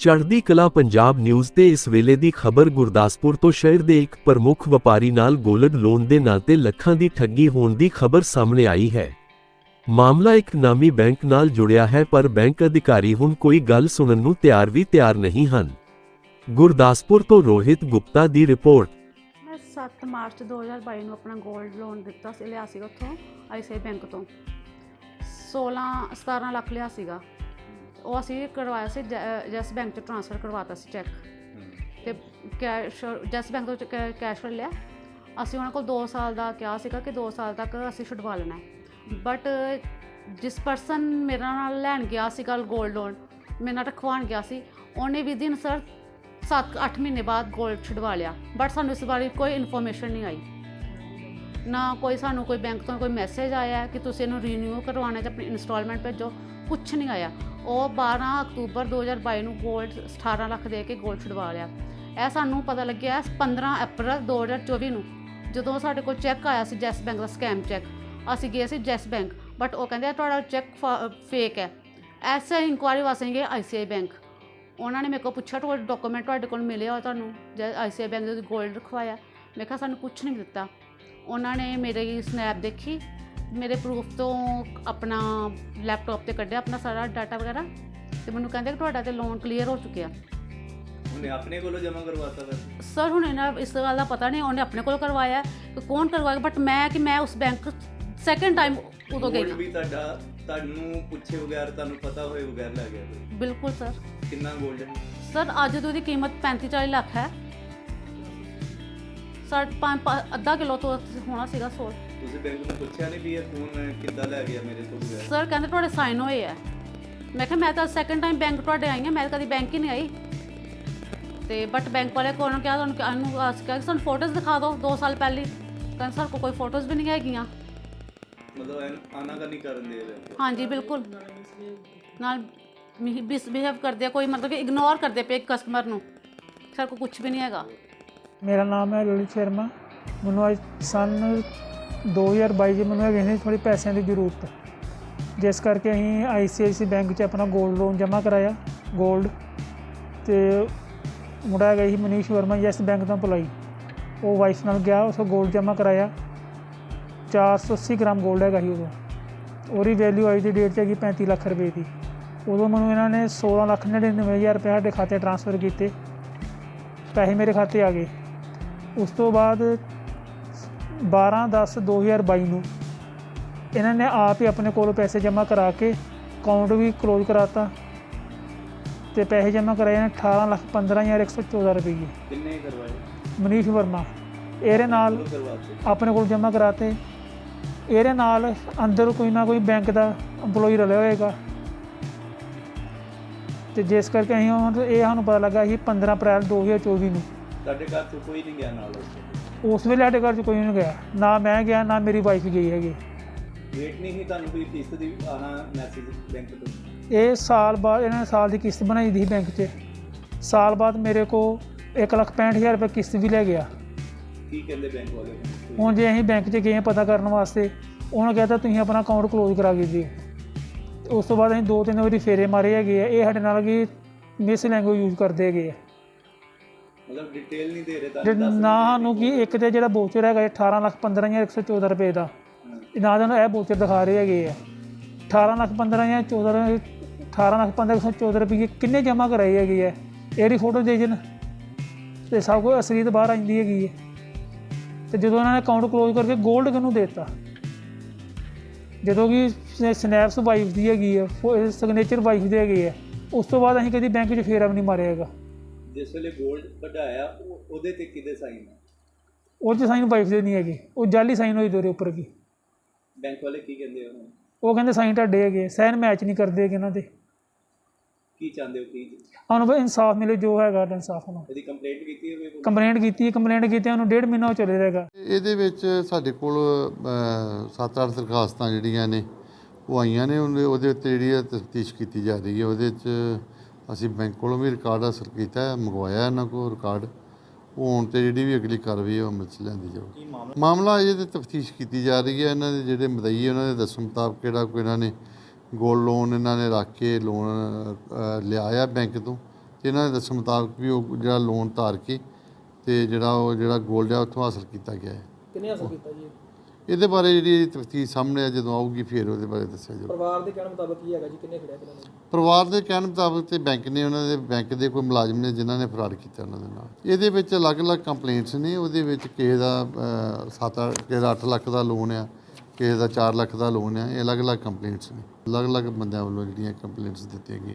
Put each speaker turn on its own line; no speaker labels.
ਚੜ੍ਹਦੀ ਕਲਾ ਪੰਜਾਬ ਨਿਊਜ਼ ਤੇ ਇਸ ਵੇਲੇ ਦੀ ਖਬਰ ਗੁਰਦਾਸਪੁਰ ਤੋਂ ਸ਼ਹਿਰ ਦੇ ਇੱਕ ਪ੍ਰਮੁੱਖ ਵਪਾਰੀ ਨਾਲ ਗੋਲਡ ਲੋਨ ਦੇ ਨਾਂ ਤੇ ਲੱਖਾਂ ਦੀ ਠੱਗੀ ਹੋਣ ਦੀ ਖਬਰ ਸਾਹਮਣੇ ਆਈ ਹੈ। ਮਾਮਲਾ ਇੱਕ ਨਾਮੀ ਬੈਂਕ ਨਾਲ ਜੁੜਿਆ ਹੈ, ਪਰ ਬੈਂਕ ਅਧਿਕਾਰੀ ਹੁਣ ਕੋਈ ਗੱਲ ਸੁਣਨ ਨੂੰ ਤਿਆਰ ਵੀ ਤਿਆਰ ਨਹੀਂ ਹਨ। ਗੁਰਦਾਸਪੁਰ ਤੋਂ ਰੋਹਿਤ ਗੁਪਤਾ ਦੀ ਰਿਪੋਰਟ।
ਮੈਂ 7 ਮਾਰਚ 2022 ਨੂੰ ਆਪਣਾ 골ਡ ਲੋਨ ਦਿੱਤਾ ਸੀ, ਲਿਆ ਸੀਗਾ ਉੱਥੋਂ ਆਈਸੀਆਈ ਬੈਂਕ ਤੋਂ। 16 17 ਲੱਖ ਲਿਆ ਸੀਗਾ। ਉਹ ਅਸੀਂ ਕਰਵਾਇਆ ਸੀ ਜੈਸ ਬੈਂਕ ਚ ਟ੍ਰਾਂਸਫਰ ਕਰਵਾਤਾ ਸੀ ਚੈੱਕ। ਤੇ ਕੈਸ਼ ਜੈਸ ਬੈਂਕ ਤੋਂ ਕੈਸ਼ ਫੜ ਲਿਆ। ਅਸੀਂ ਉਹਨਾਂ ਕੋਲ 2 ਸਾਲ ਦਾ ਕਿਹਾ ਸੀਗਾ ਕਿ 2 ਸਾਲ ਤੱਕ ਅਸੀਂ ਛੁਡਵਾ ਲੈਣਾ ਬਟ ਜਿਸ ਪਰਸਨ ਮੇਰੇ ਨਾਲ ਲੈਣ ਗਿਆ ਸੀਗਾ 골ਡ ਲੋਨ ਮੇਰੇ ਨਾਲ ਰਖਵਾਉਣ ਗਿਆ ਸੀ ਉਹਨੇ ਵੀ ਦਿਨ ਸਰ 7-8 ਮਹੀਨੇ ਬਾਅਦ 골ਡ ਛੁਡਵਾ ਲਿਆ। ਬਟ ਸਾਨੂੰ ਇਸ ਬਾਰੇ ਕੋਈ ਇਨਫੋਰਮੇਸ਼ਨ ਨਹੀਂ ਆਈ। ਨਾ ਕੋਈ ਸਾਨੂੰ ਕੋਈ ਬੈਂਕ ਤੋਂ ਕੋਈ ਮੈਸੇਜ ਆਇਆ ਕਿ ਤੁਸੀਂ ਇਹਨੂੰ ਰੀਨਿਊ ਕਰਵਾਉਣਾ ਤੇ ਆਪਣੀ ਇਨਸਟਾਲਮੈਂਟ ਭੇਜੋ ਕੁਝ ਨਹੀਂ ਆਇਆ। ਉਹ 12 ਅਕਤੂਬਰ 2022 ਨੂੰ ਗੋਲਡ 18 ਲੱਖ ਦੇ ਕੇ ਗੋਲਡ ਛਡਵਾ ਲਿਆ। ਇਹ ਸਾਨੂੰ ਪਤਾ ਲੱਗਿਆ 15 ਅਪ੍ਰੈਲ 2024 ਨੂੰ, ਜਦੋਂ ਸਾਡੇ ਕੋਲ ਚੈੱਕ ਆਇਆ ਸੀ ਜੈਸ ਬੈਂਕ ਦਾ ਸਕੈਮ ਚੈੱਕ ਅਸੀਂ ਗਏ ਸੀ ਜੈਸ ਬੈਂਕ ਬਟ ਉਹ ਕਹਿੰਦੇ ਤੁਹਾਡਾ ਚੈੱਕ ਫੇਕ ਹੈ। ਐਸਾ ਇਨਕੁਆਇਰੀ ਵਾਸਤੇ ਗਏ ਆਈਸੀਆਈ ਬੈਂਕ। ਉਹਨਾਂ ਨੇ ਮੇਰੇ ਕੋਲ ਪੁੱਛਿਆ, ਤੁਹਾਡੇ ਡਾਕੂਮੈਂਟ ਤੁਹਾਡੇ ਕੋਲ ਮਿਲੇ ਹੋ ਤੁਹਾਨੂੰ? ਜੇ ਆਈਸੀਆਈ ਬੈਂਕ ਦੇ ਗੋਲਡ ਰਖਵਾਇਆ। ਮੈਂ ਕਿਹਾ, ਸਾਨੂੰ ਕੁਝ ਨਹੀਂ ਦਿੱਤਾ। ਉਹਨਾਂ ਨੇ ਮੇਰੀ ਸਨੈਪ ਦੇਖੀ ਮੇਰੇ ਪ੍ਰੂਫ ਤੋਂ ਆਪਣਾ ਲੈਪਟਾਪ ਤੇ ਕੱਢਿਆ ਆਪਣਾ ਸਾਰਾ ਡਾਟਾ ਵਗੈਰਾ ਤੇ ਮੈਨੂੰ ਕਹਿੰਦੇ ਕਿ ਤੁਹਾਡਾ ਤੇ ਲੋਨ ਕਲੀਅਰ ਹੋ ਚੁੱਕਿਆ।
ਉਹਨੇ ਆਪਣੇ ਕੋਲੋਂ ਜਮ੍ਹਾਂ ਕਰਵਾਤਾ ਫਿਰ?
ਸਰ ਹੁਣ ਇਹਨਾਂ ਇਸ ਗੱਲ ਦਾ ਪਤਾ ਨਹੀਂ ਉਹਨੇ ਆਪਣੇ ਕੋਲ ਕਰਵਾਇਆ ਕਿ ਕੌਣ ਕਰਵਾਇਆ ਬਟ ਮੈਂ ਕਿ ਮੈਂ ਉਸ ਬੈਂਕ ਸੈਕੰਡ ਟਾਈਮ ਉਦੋਂ ਗਈ।
ਵੀ ਤੁਹਾਡਾ ਤੁਹਾਨੂੰ ਪੁੱਛੇ ਬਗੈਰ ਤੁਹਾਨੂੰ ਪਤਾ ਹੋਏ ਬਗੈਰ ਲੈ ਗਿਆ ਕੋਈ?
ਬਿਲਕੁਲ ਸਰ
ਕਿੰਨਾ 골ਡ ਹੈ?
ਸਰ ਅੱਜ ਤੋਂ ਉਹਦੀ ਕੀਮਤ 35 40 ਲੱਖ ਹੈ। ਸਰ ਪੰਜ ਪੰਜ- ਅੱਧਾ ਕਿਲੋ ਤੋਂ ਹੋਣਾ ਸੀਗਾ ਸੋਲ।
ਤੁਸੀਂ ਬੈਂਕ ਨੂੰ ਪੁੱਛਿਆ ਨਹੀਂ ਵੀ ਇਹ ਫੋਨ ਕਿੱਦਾਂ ਲੈ ਗਿਆ ਮੇਰੇ ਤੋਂ ਬਗੈਰ?
ਸਰ ਕਹਿੰਦੇ ਤੁਹਾਡੇ ਸਾਈਨ ਹੋਏ ਆ। ਮੈਂ ਕਿਹਾ ਮੈਂ ਤਾਂ ਸੈਕੰਡ ਟਾਈਮ ਬੈਂਕ ਤੁਹਾਡੇ ਆਈ ਹਾਂ ਮੈਂ ਤਾਂ ਕਦੀ ਬੈਂਕ ਹੀ ਨਹੀਂ ਆਈ। ਤੇ ਬਟ ਬੈਂਕ ਵਾਲੇ ਕੋਲ ਨੂੰ ਕਿਹਾ ਤੁਹਾਨੂੰ ਕਿ ਨੂੰ ਆਸ ਕਿਹਾ ਕਿ ਸਾਨੂੰ ਫੋਟੋਜ਼ ਦਿਖਾ ਦਿਓ 2 ਸਾਲ ਪਹਿਲੀ। ਕਹਿੰਦੇ ਸਰ ਕੋਈ ਫੋਟੋਜ਼ ਵੀ ਨਹੀਂ ਹੈਗੀਆਂ।
ਮਤਲਬ ਆਨਾ ਕਰਨੀ ਕਰਨ ਦੇ ਰਹੇ
ਹਾਂਜੀ ਬਿਲਕੁਲ। ਨਾਲ ਮਿਸਬਿਹੇਵ ਕਰਦੇ ਆ ਕੋਈ ਮਤਲਬ ਕਿ ਇਗਨੋਰ ਕਰਦੇ ਪਏ ਕਸਟਮਰ ਨੂੰ। ਸਰ ਕੋ ਕੁਝ ਵੀ ਨਹੀਂ ਹੈਗਾ।
ਮੇਰਾ ਨਾਮ ਹੈ ਲਲਿਤ ਸ਼ਰਮਾ। ਮੈਨੂੰ ਅੱਜ ਸਨ 2022 ਜੇ ਮੈਨੂੰ ਇਹ ਨੇ ਥੋੜੀ ਪੈਸਿਆਂ ਦੀ ਜ਼ਰੂਰਤ। ਹੈ ਜਿਸ ਕਰਕੇ ਅਸੀਂ ਆਈਸੀਆਈਸੀ ਬੈਂਕ 'ਚ ਆਪਣਾ 골ਡ ਲੋਨ ਜਮ੍ਹਾਂ ਕਰਾਇਆ 골ਡ ਤੇ ਮੁੰਡਾ ਗਿਆ ਸੀ ਮਨੀਸ਼ ਵਰਮਾ, ਯੈਸ ਬੈਂਕ ਤੋਂ ਪੁਲਾਈ ਉਹ ਵਾਈਫ ਨਾਲ ਗਿਆ, ਉਸ 골ਡ ਜਮ੍ਹਾਂ ਕਰਾਇਆ। 480 ਗ੍ਰਾਮ 골ਡ ਹੈਗਾ ਸੀ ਉਦੋਂ। ਉਹਦੀ ਵੈਲਿਊ ਅੱਜ ਦੀ ਡੇਟ 'ਚ ਹੈਗੀ 35 ਲੱਖ ਰੁਪਏ ਦੀ। ਉਦੋਂ ਮੈਨੂੰ ਇਹਨਾਂ ਨੇ 16 ਲੱਖ 99000 ਰੁਪਏ ਸਾਡੇ ਖਾਤੇ ਟ੍ਰਾਂਸਫਰ ਕੀਤੇ। ਪੈਸੇ ਮੇਰੇ ਖਾਤੇ ਆ ਗਏ। ਉਸ ਤੋਂ ਬਾਅਦ 12 10 2022 ਨੂੰ ਇਹਨਾਂ ਨੇ ਆਪ ਹੀ ਆਪਣੇ ਕੋਲੋਂ ਪੈਸੇ ਜਮ੍ਹਾਂ ਕਰਾ ਕੇ ਅਕਾਊਂਟ ਵੀ ਕਲੋਜ਼ ਕਰਾਤਾ ਤੇ ਪੈਸੇ ਜਮ੍ਹਾਂ ਕਰਾਏ ਨੇ 18 ਲੱਖ 15114 ਰੁਪਏ
ਕਿੰਨੇ ਕਰਵਾਏ?
ਮਨੀਸ਼ ਵਰਮਾ ਇਹਦੇ ਨਾਲ ਆਪਣੇ ਕੋਲ ਜਮ੍ਹਾਂ ਕਰਾਤੇ। ਇਹਦੇ ਨਾਲ ਅੰਦਰ ਕੋਈ ਨਾ ਕੋਈ ਬੈਂਕ ਦਾ EMPLOYE ਰਲਿਆ ਹੋਏਗਾ। ਤੇ ਜਿਸ ਕਰਕੇ ਅਸੀਂ ਇਹ ਸਾਨੂੰ ਪਤਾ ਲੱਗਾ ਸੀ 15 ਅਪ੍ਰੈਲ 2024 ਨੂੰ।
ਤੁਹਾਡੇ ਘਰ ਤੋਂ ਕੋਈ ਨਹੀਂ ਗਿਆ ਨਾਲ ਉਸ
ਉਸ ਵੇਲੇ ਸਾਡੇ ਘਰ 'ਚ ਕੋਈ ਨਹੀਂ ਗਿਆ। ਨਾ ਮੈਂ ਗਿਆ ਨਾ ਮੇਰੀ ਵਾਈਫ ਗਈ ਹੈਗੀ।
ਵੇਟ ਨਹੀਂ ਸੀ ਤੁਹਾਨੂੰ ਕੋਈ ਕਿਸ਼ਤ ਦੀ ਆਣਾ ਮੈਸੇਜ ਬੈਂਕ ਤੋਂ?
ਇਹ ਸਾਲ ਬਾਅਦ ਇਹਨਾਂ ਨੇ ਸਾਲ ਦੀ ਕਿਸ਼ਤ ਬਣਾਈ ਦੀ ਸੀ ਬੈਂਕ 'ਚ। ਸਾਲ ਬਾਅਦ ਮੇਰੇ ਕੋ 165000 ਰੁਪਏ ਕਿਸ਼ਤ ਵੀ ਲੈ ਗਿਆ।
ਕੀ ਕਹਿੰਦੇ ਬੈਂਕ ਵਾਲੇ?
ਹੁਣ ਜੇ ਅਸੀਂ ਬੈਂਕ 'ਚ ਗਏ ਹਾਂ ਪਤਾ ਕਰਨ ਵਾਸਤੇ ਉਹਨਾਂ ਕਹਿੰਦਾ ਤੁਸੀਂ ਆਪਣਾ ਅਕਾਊਂਟ ਕਲੋਜ਼ ਕਰਾ ਕੇ ਦਿਓ। ਉਸ ਤੋਂ ਬਾਅਦ ਅਸੀਂ ਦੋ ਤਿੰਨ ਵਾਰੀ ਫੇਰੇ ਮਾਰੇ ਹੈਗੇ ਆ। ਇਹ ਸਾਡੇ ਨਾਲ ਕੀ ਮਿਸ ਲੈਂਗੁਏਜ ਯੂਜ਼ ਕਰਦੇ ਹੈਗੇ ਆ।
ਮਤਲਬ ਡਿਟੇਲ ਨਹੀਂ ਦੇ ਰਹੇ
ਜੇ
ਦੱਸ
ਨਾ ਸਾਨੂੰ ਕੀ ਇੱਕ ਤੇ ਜਿਹੜਾ ਬੋਚਰ ਹੈਗਾ ਇਹ 18 ਲੱਖ 15114 ਰੁਪਏ ਦਾ। ਇਹ ਨਾ ਤੁਹਾਨੂੰ ਇਹ ਬੋਚਰ ਦਿਖਾ ਰਹੇ ਹੈਗੇ ਆ। 18 ਲੱਖ 15 ਜਾਂ 14 18 ਲੱਖ 1514 ਰੁਪਏ ਕਿੰਨੇ ਜਮ੍ਹਾਂ ਕਰਾਏ ਹੈਗੇ ਆ? ਇਹਦੀ ਫੋਟੋ ਦੇ ਜਨ। ਤੇ ਸਭ ਕੁਝ ਅਸਲੀਤ ਬਾਹਰ ਆਂਦੀ ਹੈਗੀ ਹੈ ਤੇ ਜਦੋਂ ਉਹਨਾਂ ਨੇ ਅਕਾਊਂਟ ਕਲੋਜ਼ ਕਰਕੇ 골ਡ ਕਿਹਨੂੰ ਦੇਤਾ? ਜਦੋਂ ਕਿ ਸਨੈਪਸ ਵਾਈਫ ਦੀ ਹੈਗੀ ਹੈ ਸਿਗਨੇਚਰ ਵਾਈਫ ਦੇ ਹੈਗੇ ਆ। ਉਸ ਤੋਂ ਬਾਅਦ ਅਸੀਂ ਕਦੀ ਬੈਂਕ 'ਚ ਫੇਰਾ ਵੀ ਨਹੀਂ ਮਾਰਿਆ ਹੈਗਾ।
ਜਿਸ ਵੇਲੇ 골ਡ ਕਢਾਇਆ ਉਹ- ਉਹਦੇ ਤੇ ਕਿਹਦੇ ਸਾਈਨ ਹੈ
ਉਹ 'ਚ ਸਾਈਨ ਵਾਈਫ ਦੇ ਨਹੀਂ ਹੈਗੇ। ਉਹ ਜਾਲੀ ਸਾਈਨ ਹੋਈ ਦੋਰੇ ਉੱਪਰ ਕੀ
ਬੈਂਕ ਵਾਲੇ ਕੀ ਕਹਿੰਦੇ ਉਹਨਾਂ ਨੂੰ
ਉਹ ਕਹਿੰਦੇ ਸਾਈਨ ਤੁਹਾਡੇ ਹੈਗੇ ਸਾਈਨ ਮੈਚ ਨਹੀਂ ਕਰਦੇ ਹੈਗੇ ਇਹਨਾਂ ਦੇ।
ਕੀ ਚਾਹੁੰਦੇ ਹੋ ਕੀ?
ਸਾਨੂੰ ਬਈ ਇਨਸਾਫ ਮਿਲੇ ਜੋ ਹੈਗਾ ਇਨਸਾਫ ਨੂੰ
ਇਹਦੀ ਕੰਪਲੇਂਟ ਕੀਤੀ ਹੋਵੇ ਕੋਈ?
ਕੰਪਲੇਂਟ ਕੀਤੀ ਕੰਪਲੇਂਟ ਕੀਤੀ ਉਹਨੂੰ ਡੇਢ ਮਹੀਨਾ ਹੋ ਚੱਲੇ ਰਹੇਗਾ
ਇਹਦੇ ਵਿੱਚ ਸਾਡੇ ਕੋਲ 7-8 ਦਰਖਾਸਤਾਂ ਜਿਹੜੀਆਂ ਨੇ ਉਹ ਆਈਆਂ ਨੇ। ਉਹਦੇ ਉਹਦੇ ਉੱਤੇ ਜਿਹੜੀ ਤਫਤੀਸ਼ ਕੀਤੀ ਜਾ ਰਹੀ ਹੈ। ਉਹਦੇ 'ਚ ਅਸੀਂ ਬੈਂਕ ਕੋਲੋਂ ਵੀ ਰਿਕਾਰਡ ਹਾਸਲ ਕੀਤਾ ਹੈ ਮੰਗਵਾਇਆ ਇਹਨਾਂ ਕੋਲ ਰਿਕਾਰਡ। ਉਹ ਹੁਣ ਤੇ ਜਿਹੜੀ ਵੀ ਅਗਲੀ ਕਾਰਵਾਈ ਉਹ ਅਮਲ 'ਚ ਲਿਆਂਦੀ ਜਾਊਗੀ। ਮਾਮਲਾ? ਅਜੇ ਤੇ ਤਫਤੀਸ਼ ਕੀਤੀ ਜਾ ਰਹੀ ਹੈ। ਇਹਨਾਂ ਦੇ ਜਿਹੜੇ ਮਦਈ ਉਹਨਾਂ ਦੇ ਦੱਸਣ ਮੁਤਾਬਕ ਕਿਹੜਾ ਕੋਈ ਇਹਨਾਂ ਨੇ ਗੋਲਡ ਲੋਨ ਇਹਨਾਂ ਨੇ ਰੱਖ ਕੇ ਲੋਨ ਲਿਆ ਆ ਬੈਂਕ ਤੋਂ। ਤੇ ਇਹਨਾਂ ਦੇ ਦੱਸਣ ਮੁਤਾਬਕ ਵੀ ਉਹ ਜਿਹੜਾ ਲੋਨ ਧਾਰ ਕੇ ਤੇ ਜਿਹੜਾ ਉਹ ਜਿਹੜਾ 골ਡ ਆ ਉੱਥੋਂ ਹਾਸਲ ਕੀਤਾ ਗਿਆ ਹੈ।
ਕਿੰਨੇ ਹਾਸਲ ਕੀਤਾ ਜੀ?
ਇਹਦੇ ਬਾਰੇ ਜਿਹੜੀ ਤਫਤੀਸ਼ ਸਾਹਮਣੇ ਆ ਜਦੋਂ ਆਊਗੀ ਫਿਰ ਉਹਦੇ ਬਾਰੇ ਦੱਸਿਆ ਜਾਊਗਾ
ਪਰਿਵਾਰ ਦੇ ਕਹਿਣ ਮੁਤਾਬਕ ਕੀ ਹੈਗਾ ਜੀ? ਕਿੰਨੇ ਖੜਿਆ ਕਿੰਨੇ ਨਹੀਂ
ਪਰਿਵਾਰ ਦੇ ਕਹਿਣ ਮੁਤਾਬਕ ਤੇ ਬੈਂਕ ਨੇ ਉਹਨਾਂ ਦੇ ਬੈਂਕ ਦੇ ਕੋਈ ਮੁਲਾਜ਼ਮ ਨੇ ਜਿਨ੍ਹਾਂ ਨੇ ਫਰਾਡ ਕੀਤਾ ਉਹਨਾਂ ਦੇ ਨਾਲ। ਇਹਦੇ ਵਿੱਚ ਅਲੱਗ-ਅਲੱਗ ਕੰਪਲੇਂਟਸ ਨੇ ਉਹਦੇ ਵਿੱਚ ਕਿਸੇ ਦਾ 7 ਕਿਸੇ ਦਾ 8 ਲੱਖ ਦਾ ਲੋਨ ਆ ਕਿਸੇ ਦਾ 4 ਲੱਖ ਦਾ ਲੋਨ ਆ ਇਹ ਅਲੱਗ-ਅਲੱਗ ਕੰਪਲੇਂਟਸ ਨੇ। ਅਲੱਗ-ਅਲੱਗ ਬੰਦਿਆਂ ਵੱਲੋਂ ਜਿਹੜੀਆਂ ਕੰਪਲੇਂਟਸ ਦਿੱਤੀਆਂ ਗਈਆਂ।